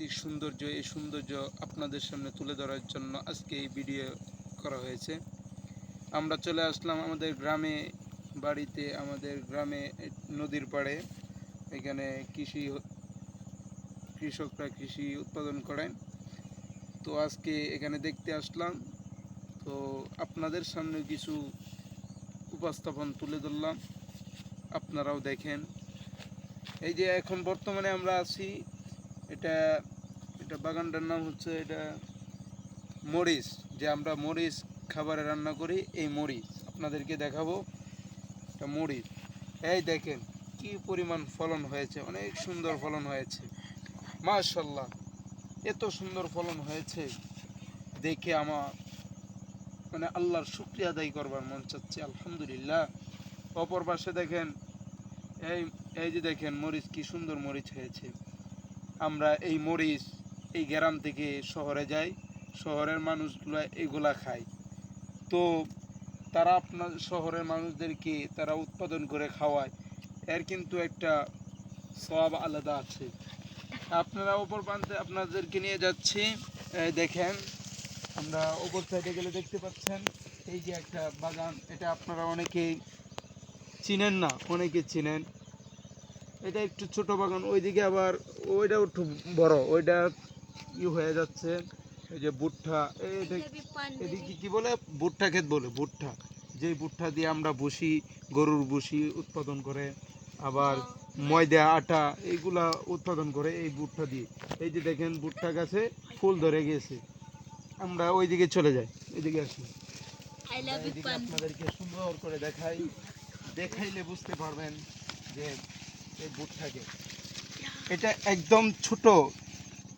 প্রাকৃতিক সৌন্দর্য, এই সৌন্দর্য আপনাদের সামনে তুলে ধরার জন্য আজকে এই ভিডিও করা হয়েছে। আমরা চলে আসলাম আমাদের গ্রামে, বাড়িতে আমাদের গ্রামে নদীর পাড়ে। এখানে কৃষি কৃষকরা কৃষি উৎপাদন করেন। তো আজকে এখানে দেখতে আসলাম। তো আপনাদের সামনে কিছু উপস্থাপন তুলে ধরলাম। আপনারাও দেখেন। এই যে এখন বর্তমানে আমরা আছি এটা এটা বাগানটার নাম হচ্ছে এটা মরিচ, যে আমরা মরিচ খাবারে রান্না করি, এই মরিচ। আপনাদেরকে দেখাবো, এটা মরিচ। এই দেখেন, কি পরিমাণ ফলন হয়েছে, অনেক সুন্দর ফলন হয়েছে। মাশাল্লাহ এত সুন্দর ফলন হয়েছে, দেখে আমার মানে আল্লাহর শুক্রিয়া আদায় করবার মন চাচ্ছে, আলহামদুলিল্লাহ। অপর পাশে দেখেন, এই এই যে দেখেন মরিচ, কি সুন্দর মরিচ হয়েছে। আমরা এই মরিচ, এই গ্রাম থেকে শহরে যাই, শহরের মানুষগুলো এগুলা খায়। তো তারা আপনার শহরের মানুষদেরকে তারা উৎপাদন করে খাওয়ায়। এর কিন্তু একটা সব আলাদা আছে। আপনারা ওপর প্রান্তে আপনাদেরকে নিয়ে যাচ্ছি। দেখেন, আমরা ওপর সাইডে গেলে দেখতে পাচ্ছেন, এই যে একটা বাগান, এটা আপনারা অনেকেই চিনেন না, অনেকে চিনেন। এটা একটু ছোট বাগান ওইদিকে আবার ওইটাও একটু বড় ওইটা ই হয়ে যাচ্ছে এই যে ভুট্টা এই এদিকে কি বলে? ভুট্টা ক্ষেত বলে ভুট্টা। যে ভুট্টা দিয়ে আমরা বসি গরুর বসি উৎপাদন করে আবার ময়দা আটা এইগুলা উৎপাদন করে এই ভুট্টা দিয়ে। এই যে দেখেন ভুট্টা গাছে ফুল ধরে গেছে আমরা ওইদিকে চলে যাই এদিকে আসি আপনাদেরকে সুন্দর করে দেখাই। দেখাইলে বুঝতে পারবেন যে এই ভুট্টাকে এটা একদম ছোট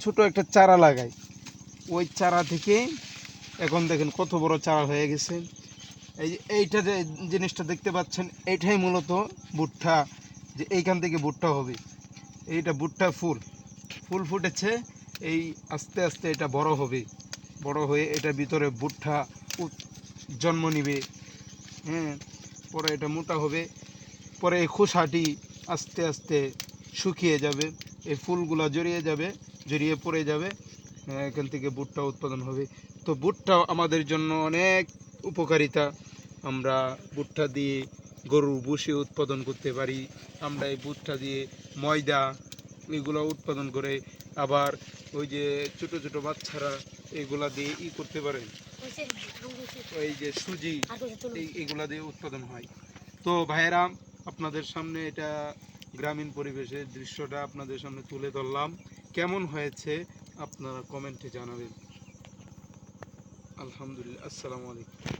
ছোট একটা চারা লাগাই। ওই চারা থেকে এখন দেখেন কত বড় চারা হয়ে গেছে। এই যে এইটা যে জিনিসটা দেখতে পাচ্ছেন, এইটাই মূলত ভুট্টা যে এইখান থেকে ভুট্টা হবে। এইটা ভুট্টা ফুল। ফুল ফুটেছে, এই আস্তে আস্তে এটা বড় হবে। বড় হয়ে এটার ভিতরে ভুট্টা জন্ম নিবে। হ্যাঁ পরে এটা মোটা হবে। পরে এই খোসাটি আস্তে আস্তে শুকিয়ে যাবে এই ফুলগুলো জড়িয়ে যাবে জড়িয়ে পড়ে যাবে এখান থেকে ভুট্টা উৎপাদন হবে। তো ভুট্টা আমাদের জন্য অনেক উপকারিতা। আমরা ভুট্টা দিয়ে গরুর বসে উৎপাদন করতে পারি আমরা এই ভুট্টা দিয়ে ময়দা এগুলো উৎপাদন করে আবার ওই যে ছোট ছোট বাচ্চারা এগুলা দিয়ে ই করতে পারে। ওই যে সুজি এগুলা দিয়ে উৎপাদন হয়। তো ভাইয়েরা আপনাদের সামনে এটা গ্রামীণ পরিবেশের দৃশ্যটা আপনাদের সামনে তুলে ধরলাম। কেমন হয়েছে আপনারা কমেন্টে জানাবেন। আলহামদুলিল্লাহ, আসসালামু আলাইকুম।